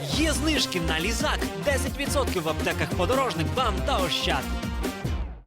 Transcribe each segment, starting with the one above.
Є знижки на лізак 10% в аптеках подорожник вам та ощад.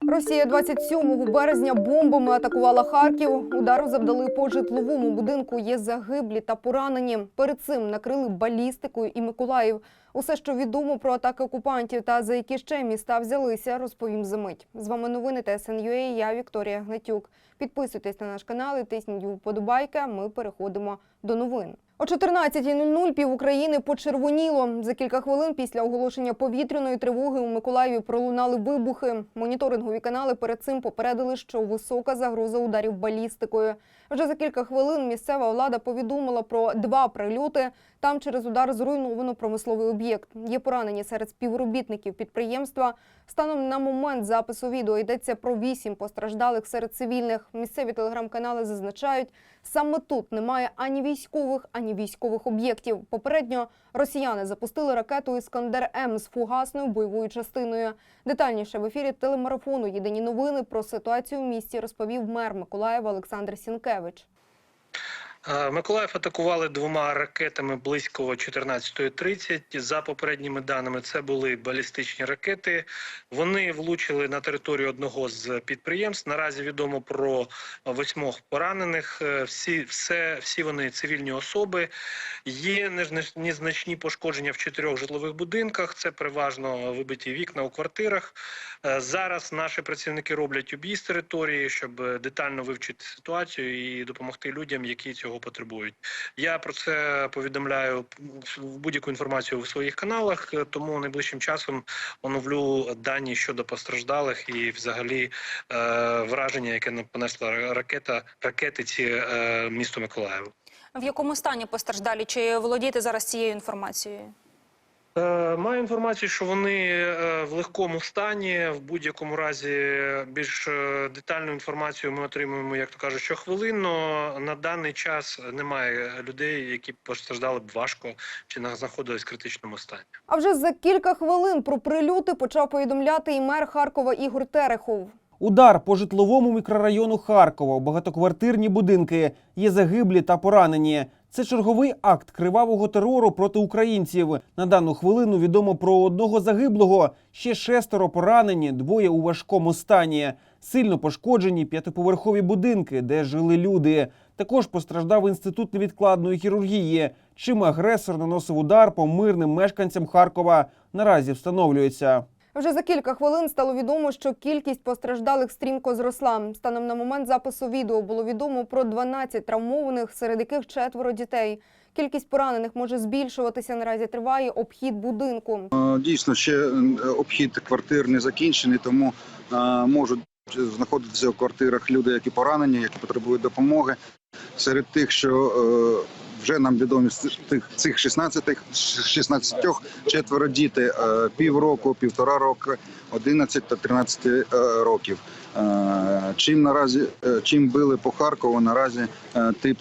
Росія 27 березня бомбами атакувала Харків. Удару завдали по житловому будинку. Є загиблі та поранені. Перед цим накрили балістикою і Миколаїв. Усе, що відомо про атаки окупантів та за які ще міста взялися, розповім за мить. З вами новини ТСНЮА, Я Вікторія Гнатюк. Підписуйтесь на наш канал і тисніть вподобайки. Ми переходимо до новин. О 14.00 пів України почервоніло. За кілька хвилин після оголошення повітряної тривоги у Миколаєві пролунали вибухи. Моніторингові канали перед цим попередили, що висока загроза ударів балістикою. Вже за кілька хвилин місцева влада повідомила про два прильоти. Там через удар зруйновано промисловий об'єкт. Є поранені серед співробітників підприємства. Станом на момент запису відео йдеться про вісім постраждалих серед цивільних. Місцеві телеграм-канали зазначають, саме тут немає ані військових, ані військових об'єктів. Попередньо росіяни запустили ракету Іскандер М з фугасною бойовою частиною. Детальніше в ефірі телемарафону Єдині новини про ситуацію в місті розповів мер Миколаєва Олександр Сінкевич. Е, Миколаїв атакували двома ракетами близько 14.30. За попередніми даними, це були балістичні ракети. Вони влучили на територію одного з підприємств. Наразі відомо про восьмох поранених. Е, Всі, все, всі вони цивільні особи. Є незначні пошкодження в чотирьох житлових будинках. Це переважно вибиті вікна у квартирах. Е, Зараз наші працівники роблять об'їзд території, щоб е, детально вивчити ситуацію і допомогти людям, які цього потребують. Я про це повідомляю в будь-яку інформацію в своїх каналах, е, тому найближчим часом оновлю дані щодо постраждалих і, взагалі, е, враження, яке понесла ракета ракети ці е, місто Миколаєву. В якому стані постраждалі? Чи володієте зараз цією інформацією? Е, Маю інформацію, що вони е, в легкому стані. В будь-якому разі більш е, детальну інформацію ми отримуємо, як то кажуть, щохвилинно. На даний час немає людей, які постраждали б важко чи на- знаходились в критичному стані. А вже за кілька хвилин про прильоти почав повідомляти і мер Харкова Ігор Терехов. Удар по житловому мікрорайону Харкова, багатоквартирні будинки, є загиблі та поранені. Це черговий акт кривавого терору проти українців. На дану хвилину відомо про одного загиблого, ще шестеро поранені, двоє у важкому стані. Сильно пошкоджені п'ятиповерхові будинки, де жили люди. Також постраждав інститут невідкладної хірургії. Чим агресор наносив удар по мирним мешканцям Харкова. Наразі встановлюється. Вже за кілька хвилин стало відомо, що кількість постраждалих стрімко зросла. Станом на момент запису відео було відомо про 12 травмованих, серед яких четверо дітей. Кількість поранених може збільшуватися. Наразі триває обхід будинку. Дійсно, ще е, обхід квартир не закінчений, тому можуть знаходитися в квартирах люди, які поранені, які потребують допомоги. Серед тих, що е, вже нам відомі з тих цих 16, 16 четверо діти е, півроку, півтора року, 11 та 13 е, років. Е, Чим наразі е, чим били по Харкову, наразі е, тип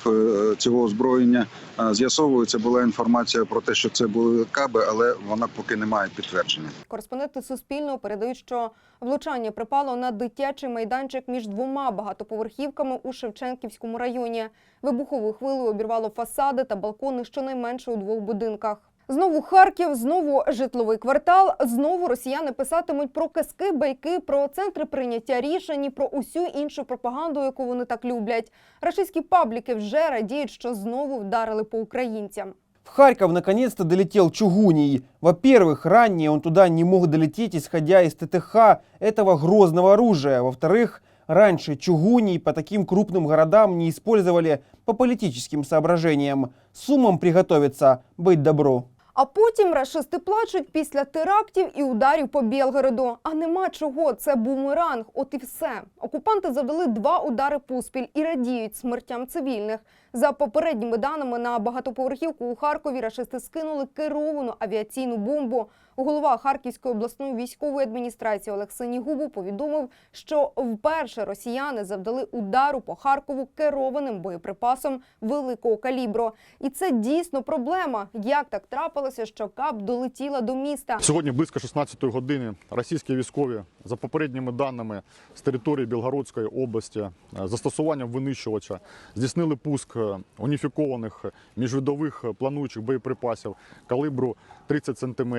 цього озброєння з'ясовується. Була інформація про те, що це були каби, але вона поки не має підтвердження. Кореспонденти Суспільного передають, що влучання припало на дитячий майданчик між двома багатоповерхівками у Шевченківському районі. Вибуховою хвилею обірвало фасади та балкони щонайменше у двох будинках. Знову Харків, знову житловий квартал. Знову росіяни писатимуть про казки, байки, про центри прийняття рішень, і про усю іншу пропаганду, яку вони так люблять. Рашистські пабліки вже радіють, що знову вдарили по українцям. В Харьков наконец-то долетел Чугуний. Во-первых, ранее он туда не мог долететь, исходя из ТТХ этого грозного оружия. Во-вторых, раньше Чугуний по таким крупным городам не использовали по политическим соображениям. С умом приготовиться быть добру. А потім рашисти плачуть після терактів і ударів по Білгороду. А нема чого, це бумеранг. От і все. Окупанти завдали два удари поспіль і радіють смертям цивільних. За попередніми даними на багатоповерхівку у Харкові рашисти скинули керовану авіаційну бомбу. Голова Харківської обласної військової адміністрації Олег Синігубов повідомив, що вперше росіяни завдали удару по Харкову керованим боєприпасом великого калібру. І це дійсно проблема. Як так трапилося, що КАП долетіла до міста? Сьогодні близько 16-ї години російські військові, за попередніми даними з території Білгородської області, е, застосуванням винищувача здійснили пуск е, уніфікованих міжвидових плануючих боєприпасів калібру 30 см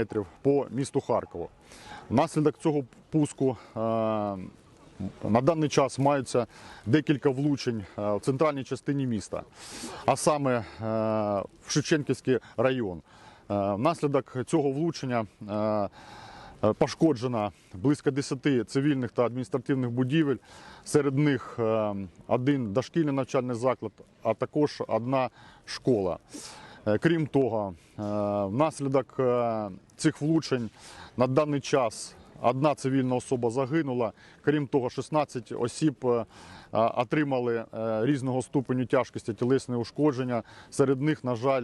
по місту Харкову. Внаслідок цього пуску е, на даний час маються декілька влучень е, в центральній частині міста, а саме е, в Шевченківський район. Внаслідок цього влучення пошкоджено близько 10 цивільних та адміністративних будівель. Серед них один дошкільний навчальний заклад, а також одна школа. Е, Крім того, е, внаслідок е, цих влучень на даний час одна цивільна особа загинула. Крім того, 16 осіб отримали різного ступеню тяжкості тілесне ушкодження. Серед них, на жаль,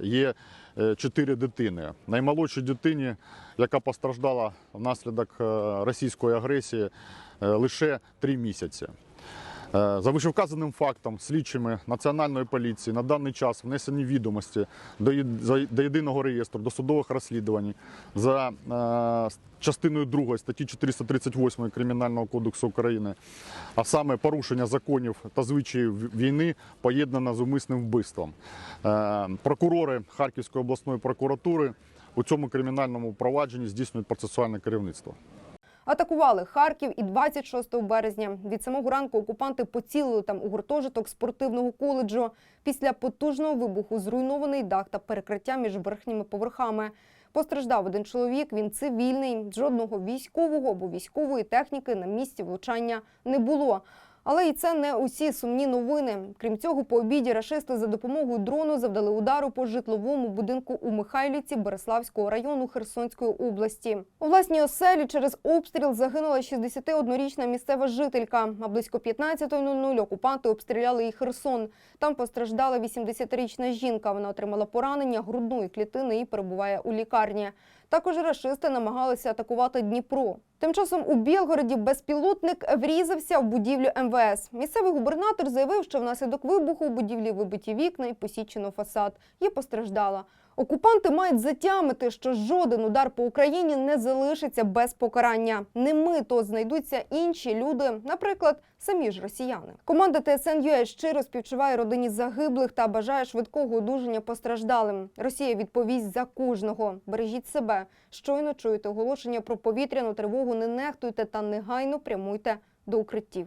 є е, чотири дитини. Наймолодшій дитині, яка постраждала внаслідок російської агресії, лише три місяці. Е, За вищевказаним фактом слідчими Національної поліції на даний час внесені відомості до, до єдиного реєстру досудових розслідувань за е, частиною 2 статті 438 Кримінального кодексу України, а саме порушення законів та звичаїв війни поєднано з умисним вбивством. Е, Прокурори Харківської обласної прокуратури у цьому кримінальному провадженні здійснюють процесуальне керівництво. Атакували Харків і 26 березня. Від самого ранку окупанти поцілили там у гуртожиток спортивного коледжу. Після потужного вибуху зруйнований дах та перекриття між верхніми поверхами. Постраждав один чоловік. Він цивільний. Жодного військового або військової техніки на місці влучання не було. Але і це не усі сумні новини. Крім цього, по обіді рашисти за допомогою дрону завдали удару по житловому будинку у Михайлівці Береславського району Херсонської області. У власній оселі через обстріл загинула 61-річна місцева жителька. А близько 15.00 окупанти обстріляли і Херсон. Там постраждала 80-річна жінка. Вона отримала поранення грудної клітини і перебуває у лікарні. Також рашисти намагалися атакувати Дніпро. Тим часом у Білгороді безпілотник врізався в будівлю МВС. Місцевий губернатор заявив, що внаслідок вибуху у будівлі вибиті вікна і посічено фасад. Є постраждала. Окупанти мають затямити, що жоден удар по Україні не залишиться без покарання. Не ми, то знайдуться інші люди, наприклад, самі ж росіяни. Команда ТСН.UA щиро співчуває родині загиблих та бажає швидкого одужання постраждалим. Росія відповість за кожного. Бережіть себе. Щойно чуєте оголошення про повітряну тривогу. Не нехтуйте та негайно прямуйте до укриттів.